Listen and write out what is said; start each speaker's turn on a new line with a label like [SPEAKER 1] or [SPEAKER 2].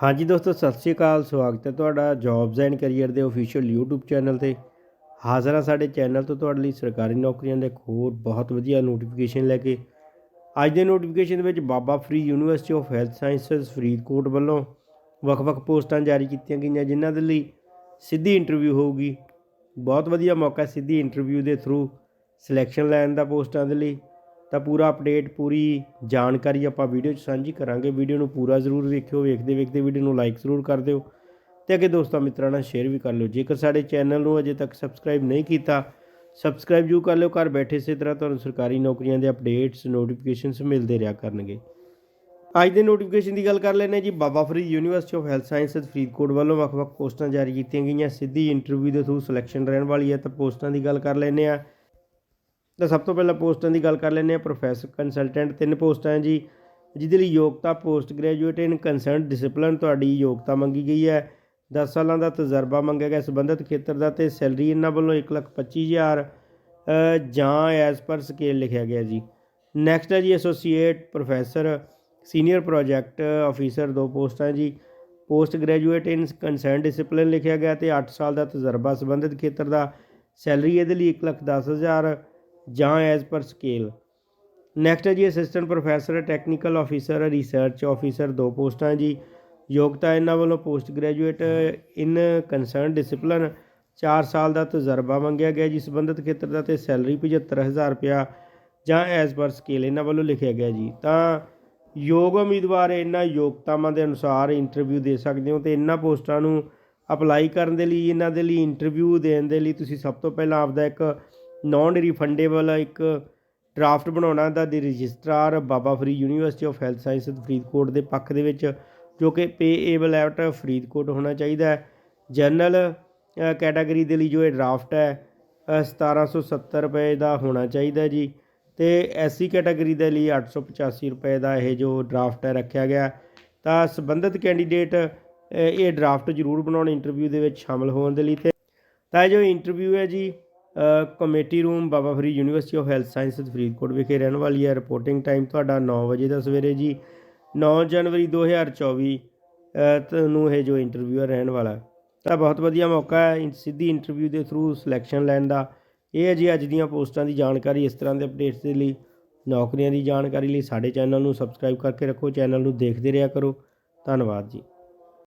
[SPEAKER 1] ਹਾਂਜੀ ਦੋਸਤੋ, ਸਤਿ ਸ਼੍ਰੀ ਅਕਾਲ, ਸਵਾਗਤ ਹੈ ਤੁਹਾਡਾ ਜੌਬਸ ਐਂਡ ਕੈਰੀਅਰ ਦੇ ਅਫੀਸ਼ੀਅਲ YouTube ਚੈਨਲ ਤੇ। ਹਾਜ਼ਰ ਹਾਂ ਸਾਡੇ ਚੈਨਲ ਤੋਂ ਤੁਹਾਡੇ ਲਈ ਸਰਕਾਰੀ ਨੌਕਰੀਆਂ ਦੇ ਹੋਰ ਬਹੁਤ ਵਧੀਆ ਨੋਟੀਫਿਕੇਸ਼ਨ ਲੈ ਕੇ। ਅੱਜ ਦੇ ਨੋਟੀਫਿਕੇਸ਼ਨ ਦੇ ਵਿੱਚ Baba Farid University of Health Sciences Faridkot ਵੱਲੋਂ ਵੱਖ-ਵੱਖ ਪੋਸਟਾਂ ਜਾਰੀ ਕੀਤੀਆਂ ਗਈਆਂ, ਜਿਨ੍ਹਾਂ ਦੇ ਲਈ ਸਿੱਧੀ ਇੰਟਰਵਿਊ ਹੋਊਗੀ। ਬਹੁਤ ਵਧੀਆ ਮੌਕਾ ਸਿੱਧੀ ਇੰਟਰਵਿਊ ਦੇ ਥਰੂ ਸਿਲੈਕਸ਼ਨ ਲੈਣ ਦਾ ਪੋਸਟਾਂ ਦੇ ਲਈ। ਤਾਂ ਪੂਰਾ ਅਪਡੇਟ, ਪੂਰੀ ਜਾਣਕਾਰੀ ਆਪਾਂ ਵੀਡੀਓ 'ਚ ਸਾਂਝੀ ਕਰਾਂਗੇ। ਵੀਡੀਓ ਨੂੰ ਪੂਰਾ ਜ਼ਰੂਰ ਵੇਖਿਓ, ਵੇਖਦੇ ਵੇਖਦੇ ਵੀਡੀਓ ਨੂੰ ਲਾਈਕ ਜ਼ਰੂਰ ਕਰ ਦਿਓ। ਤੇ ਅੱਗੇ ਦੋਸਤਾਂ, ਮਿੱਤਰਾਂ ਨਾਲ ਸ਼ੇਅਰ ਵੀ ਕਰ ਲਿਓ। ਜੇਕਰ ਸਾਡੇ ਚੈਨਲ ਨੂੰ ਅਜੇ ਤੱਕ ਸਬਸਕ੍ਰਾਈਬ ਨਹੀਂ ਕੀਤਾ ਸਬਸਕ੍ਰਾਈਬ ਜੂ ਕਰ ਲਿਓ। ਘਰ ਬੈਠੇ ਇਸੇ ਤਰ੍ਹਾਂ ਤੁਹਾਨੂੰ ਸਰਕਾਰੀ ਨੌਕਰੀਆਂ ਦੇ ਅਪਡੇਟਸ ਨੋਟੀਫਿਕੇਸ਼ਨਸ ਮਿਲਦੇ ਰਿਹਾ ਕਰਨਗੇ। ਅੱਜ ਦੇ ਨੋਟੀਫਿਕੇਸ਼ਨ ਦੀ ਗੱਲ ਕਰ ਲੈਂਦੇ ਜੀ। Baba Farid University of Health Sciences Faridkot ਵੱਲੋਂ ਵੱਖ-ਵੱਖ ਪੋਸਟਾਂ ਜਾਰੀ ਕੀਤੀਆਂ ਗਈਆਂ। ਸਿੱਧੀ ਇੰਟਰਵਿਊ ਦੇ ਥਰੂ ਸਿਲੈਕਸ਼ਨ ਰਹਿਣ ਵਾਲੀ ਹੈ। ਤਾਂ ਪੋਸਟਾਂ ਦੀ ਗੱਲ ਕਰ ਲੈਂਦੇ ਆ ਤਾਂ ਸਭ ਤੋਂ ਪਹਿਲਾਂ ਪੋਸਟਾਂ ਦੀ ਗੱਲ ਕਰ ਲੈਂਦੇ ਆ ਪ੍ਰੋਫੈਸਰ ਕੰਸਲਟੈਂਟ ਤਿੰਨ ਪੋਸਟਾਂ ਹੈ ਜੀ। ਜਿਹਦੇ ਲਈ ਯੋਗਤਾ post graduate in concerned discipline ਤੁਹਾਡੀ ਯੋਗਤਾ ਮੰਗੀ ਗਈ ਹੈ। 10 ਸਾਲਾਂ ਦਾ ਤਜਰਬਾ ਮੰਗਿਆ ਗਿਆ ਸੰਬੰਧਿਤ ਖੇਤਰ ਦਾ ਤੇ ਸੈਲਰੀ ਇਹਨਾਂ ਵੱਲੋਂ 125000 ਅ, ਜਾਂ ਐਸ ਪਰ ਸਕੇਲ ਲਿਖਿਆ ਗਿਆ ਜੀ। ਨੈਕਸਟ ਹੈ ਜੀ associate professor senior project officer ਦੋ ਪੋਸਟਾਂ ਜੀ। Post graduate in concern discipline ਲਿਖਿਆ ਗਿਆ ਤੇ 8 ਸਾਲ ਦਾ ਤਜਰਬਾ ਸੰਬੰਧਿਤ ਖੇਤਰ ਦਾ। ਸੈਲਰੀ ਇਹਦੇ ਲਈ 110000 ਜਾਂ ਐਜ਼ ਪਰ ਸਕੇਲ ਨੈਕਸਟ ਹੈ ਜੀ assistant professor technical officer research officer ਦੋ ਪੋਸਟਾਂ ਜੀ। ਯੋਗਤਾ ਇਹਨਾਂ ਵੱਲੋਂ post graduate in concern discipline 4 ਸਾਲ ਦਾ ਤਜਰਬਾ ਮੰਗਿਆ ਗਿਆ ਜੀ। ਸੰਬੰਧਿਤ ਖੇਤਰ ਦਾ ਤੇ ਸੈਲਰੀ 75000 ਰੁਪਇਆ ਜਾਂ ਐਜ਼ ਪਰ ਸਕੇਲ ਇਹਨਾਂ ਵੱਲੋਂ ਲਿਖਿਆ ਗਿਆ ਜੀ। ਤਾਂ ਯੋਗ ਉਮੀਦਵਾਰ ਇਹਨਾਂ ਯੋਗਤਾਵਾਂ ਦੇ ਅਨੁਸਾਰ ਇੰਟਰਵਿਊ ਦੇ ਸਕਦੇ ਹੋ ਤੇ ਇਹਨਾਂ ਪੋਸਟਾਂ ਨੂੰ ਅਪਲਾਈ ਕਰਨ ਦੇ ਲਈ, ਇਹਨਾਂ ਦੇ ਲਈ ਇੰਟਰਵਿਊ ਦੇਣ ਦੇ ਲਈ ਤੁਸੀਂ ਸਭ ਤੋਂ ਪਹਿਲਾਂ ਆਪਦਾ ਇੱਕ ਨਾਨ ਰਿਫੰਡੇਬਲ ਇੱਕ ਡਰਾਫਟ ਬਣਾਉਣਾ ਦਾ ਦੀ registrar Baba Farid University of Health Science Faridkot ਦੇ ਪੱਖ ਦੇ ਵਿੱਚ ਜੋ ਕਿ ਪੇਏਬਲ ਐਟ ਫਰੀਦਕੋਟ ਹੋਣਾ ਚਾਹੀਦਾ ਹੈ। ਜਨਰਲ ਕੈਟਾਗਰੀ ਦੇ ਲਈ ਜੋ ਇਹ ਡਰਾਫਟ ਹੈ ਅ, 1770 ਰੁਪਏ ਦਾ ਹੋਣਾ ਚਾਹੀਦਾ ਜੀ। ਤੇ ਐਸਸੀ ਕੈਟਾਗਰੀ ਦੇ ਲਈ 885 ਰੁਪਏ ਦਾ ਇਹ ਜੋ ਡਰਾਫਟ ਹੈ ਰੱਖਿਆ ਗਿਆ। ਤਾਂ ਸੰਬੰਧਿਤ ਕੈਂਡੀਡੇਟ ਇਹ ਡਰਾਫਟ ਜ਼ਰੂਰ ਬਣਾਉਣ ਇੰਟਰਵਿਊ ਦੇ ਵਿੱਚ ਸ਼ਾਮਲ ਹੋਣ ਦੇ ਲਈ ਤੇ ਤਾਂ ਇਹ ਜੋ ਇੰਟਰਵਿਊ ਹੈ ਜੀ committee room Baba Farid University of Health Sciences Faridkot ਵਿਖੇ ਰਹਿਣ ਵਾਲੀ ਹੈ। ਰਿਪੋਰਟਿੰਗ ਟਾਈਮ ਤੁਹਾਡਾ 9 ਵਜੇ ਦਾ ਸਵੇਰੇ ਜੀ। 9 ਜਨਵਰੀ 2024 ਅ, ਤ- ਨੂੰ ਇਹ ਜੋ ਇੰਟਰਵਿਊ ਹੈ ਰਹਿਣ ਵਾਲਾ ਤਾਂ ਬਹੁਤ ਵਧੀਆ ਮੌਕਾ ਹੈ ਇਨ- ਸਿੱਧੀ ਇੰਟਰਵਿਊ ਦੇ ਥਰੂ ਸਿਲੈਕਸ਼ਨ ਲੈਣ ਦਾ। ਇਹ ਹੈ ਜੀ ਅੱਜ ਦੀਆਂ ਪੋਸਟਾਂ ਦੀ ਜਾਣਕਾਰੀ ਇਸ ਤਰ੍ਹਾਂ ਦੇ ਅਪਡੇਟਸ ਦੇ ਲਈ ਨੌਕਰੀਆਂ ਦੀ ਜਾਣਕਾਰੀ ਲਈ ਸਾਡੇ ਚੈਨਲ ਨੂੰ ਸਬਸਕ੍ਰਾਈਬ ਕਰਕੇ ਰੱਖੋ ਚੈਨਲ ਨੂੰ ਦੇਖਦੇ ਰਿਹਾ ਕਰੋ। ਧੰਨਵਾਦ ਜੀ।